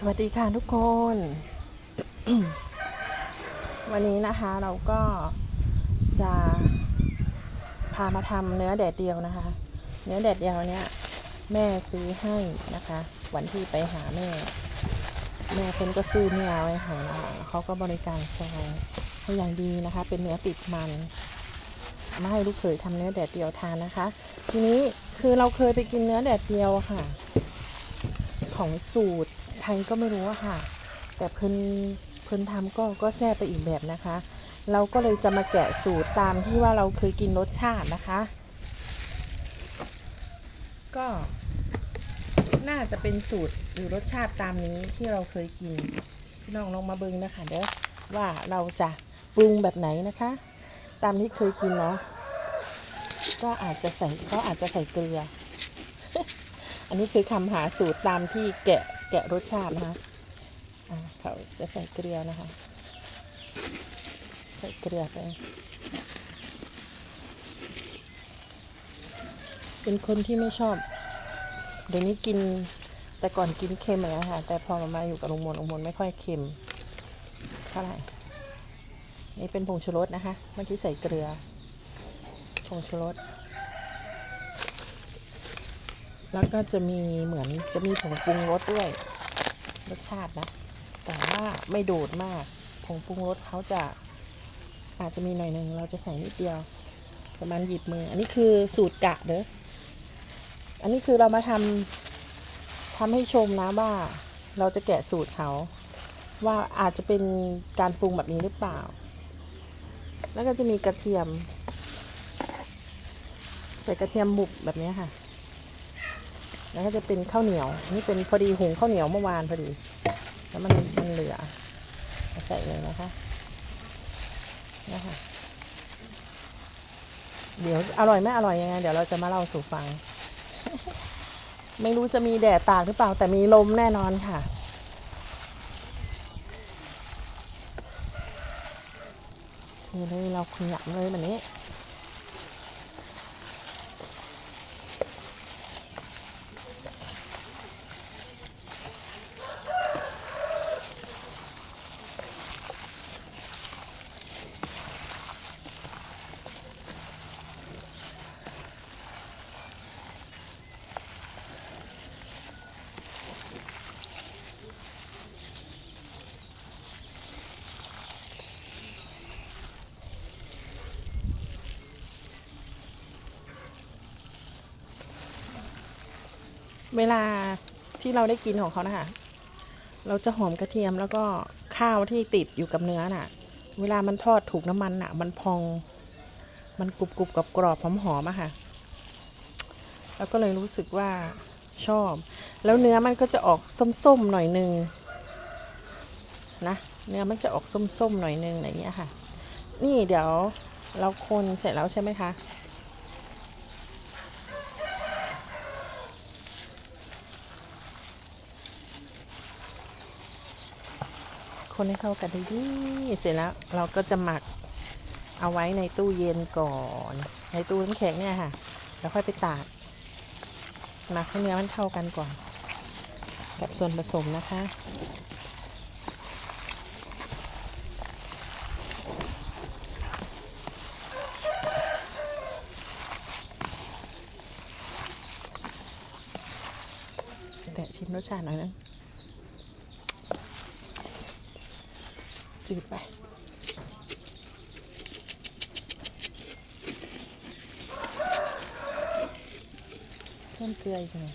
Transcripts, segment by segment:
สวัสดีค่ะทุกคน วันนี้นะคะเราก็จะพามาทำเนื้อแดดเดียวนะคะ เนื้อแดดเดียวเนี้ยแม่ซื้อให้นะคะ วันที่ไปหาแม่ แม่เพิ่นก็ซื้อเนื้อไว้ให้นะคะเขาก็บริการซอยให้อย่างดีนะคะ เป็นเนื้อติดมันมาให้ลูกเขยทำเนื้อแดดเดียวทานนะคะ ทีนี้คือเราเคยไปกินเนื้อแดดเดียวค่ะ ของสูตร ไทยก็ไม่รู้อะค่ะ แต่เพิ่นเพิ่นทำก็ก็แซ่บไปอีกแบบนะคะ เราก็เลยจะมาแกะสูตรตามที่ว่าเราเคยกินรสชาตินะคะ ก็ น่าจะเป็นสูตรหรือรสชาติตามนี้ที่เราเคยกินพี่น้องลองมาเบิ่งนะคะเด้อว่าเราจะปรุงแบบไหนนะคะ ตามที่เคยกินเนาะก็อาจจะใส่ก็อาจจะใส่เกลือ อันนี้คือคำหาสูตรตามที่แกะ แกะรสชาตินะคะเขาจะใส่เกลือนะคะ ใส่เกลือไป เป็นคนที่ไม่ชอบ เดี๋ยวนี้กินแต่ก่อนกินเค็มเลยค่ะ แต่พอมามาอยู่กับลุงมนลุงมนไม่ค่อยเค็มเท่าไหร่นี่เป็นผงชูรสนะคะเมื่อกี้ใส่เกลือผงชูรส แล้วก็จะมีเหมือนจะมีผงปรุงรสด้วยรสชาตินะ แต่ว่าไม่โดดมาก ผงปรุงรสเขาจะอาจจะมีหน่อยหนึ่งเราจะใส่นิดเดียว ประมาณหยิบมือ อันนี้คือสูตรกะเด้ออันนี้คือเรามาทำทำให้ชมนะว่า เราจะแกะสูตรเขาว่าอาจจะเป็นการปรุงแบบนี้หรือเปล่า แล้วก็จะมีกระเทียม ใส่กระเทียมบุบแบบนี้ค่ะ แล้วก็จะเป็นข้าวเหนียว นี่เป็นพอดีหุงข้าวเหนียวเมื่อวานพอดี แล้วมันมันเหลือเอาใส่เลยนะคะนะคะเดี๋ยวอร่อยไม่อร่อยยังไงเดี๋ยวเราจะมาเล่าสู่ฟัง ไม่รู้จะมีแดดตากหรือเปล่าแต่มีลมแน่นอนค่ะนี่เลยเราขยำเลยแบบนี้ เวลาที่เราได้กินของเขานะคะ เราจะหอมกระเทียมแล้วก็ข้าวที่ติดอยู่กับเนื้อน่ะ เวลามันทอดถูกน้ำมันน่ะ มันพอง มันกรุบกรุบกับกรอบหอมหอมอะค่ะ แล้วก็เลยรู้สึกว่าชอบ แล้วเนื้อมันก็จะออกส้มๆหน่อยนึงนะ เนื้อมันจะออกส้มๆหน่อยนึงอะไรอย่างเงี้ยค่ะ นี่เดี๋ยวเราคนเสร็จแล้วใช่ไหมคะ คนให้เข้ากันดีๆเสร็จแล้วเราก็จะหมักเอาไว้ในตู้เย็นก่อน ในตู้น้ำแข็งเนี่ยค่ะ แล้วค่อยไปตากหมักให้เนื้อมันเข้ากันก่อน กับส่วนผสมนะคะแต่ชิมรสชาติหน่อยนะ จืดไปเพิ่มเกลืออีกหน่อย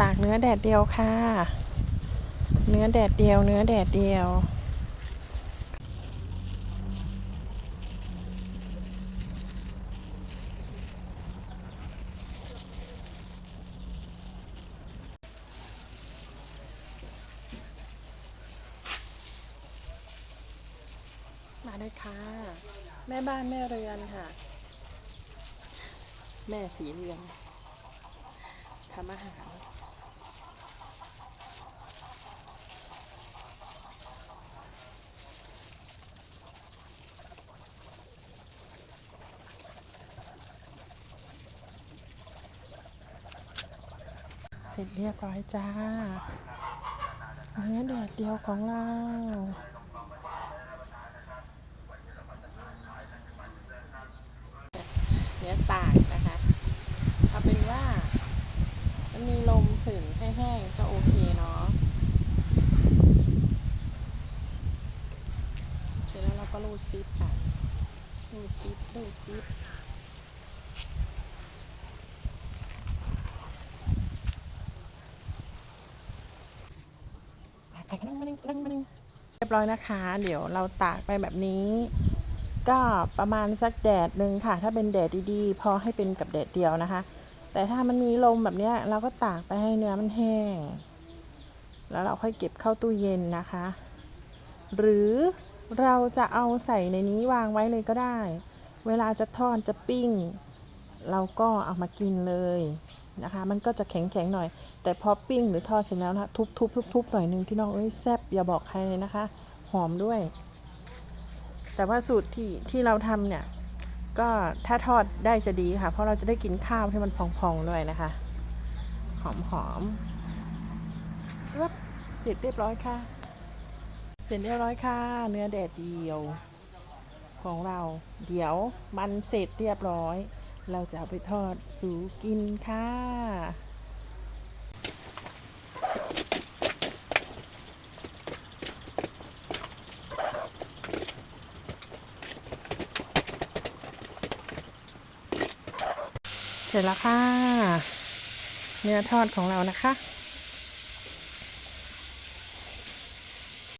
ตากเนื้อแดดเดียวค่ะ เนื้อแดดเดียว เนื้อแดดเดียว มาเลยค่ะ แม่บ้านแม่เรือนค่ะ แม่สีเรือนทำอาหาร เสร็จเรียบร้อยจ้า เนื้อแดดเดียวของเราเนื้อตากนะคะเอาเป็นว่า มันมีลมถึงแห้งๆก็โอเคเนาะเสร็จแล้วเราก็รูดซิปค่ะรูดซิปรูดซิปกันนั่งมานั่งนั่งมานั่ง เรียบร้อยนะคะ เดี๋ยวเราตากไปแบบนี้ ก็ประมาณสักแดดหนึ่งค่ะ ถ้าเป็นแดดดีๆ พอให้เป็นกับแดดเดียวนะคะ แต่ถ้ามันมีลมแบบนี้เราก็ตากไปให้เนื้อมันแห้ง แล้วเราค่อยเก็บเข้าตู้เย็นนะคะ หรือเราจะเอาใส่ในนี้วางไว้เลยก็ได้ เวลาจะทอดจะปิ้ง เราก็เอามากินเลย นะคะ มันก็จะแข็งๆหน่อย แต่พอปิ้งหรือทอดเสร็จแล้วนะทุบๆทุบๆหน่อยนึงพี่น้องเอ้ยแซ่บอย่าบอกใครเลยนะคะ หอมด้วย แต่ว่าสูตรที่ที่เราทำเนี่ยก็ถ้าทอดได้จะดีค่ะ เพราะเราจะได้กินข้าวที่มันพองๆด้วยนะคะ หอมๆปึ๊บเสร็จเรียบร้อยค่ะ เสร็จเรียบร้อยค่ะ เนื้อแดดเดียวของเรา เดี๋ยวมันเสร็จเรียบร้อย เราจะเอาไปทอดสูกินค่ะเสร็จแล้วค่ะ เนื้อทอดของเรานะคะ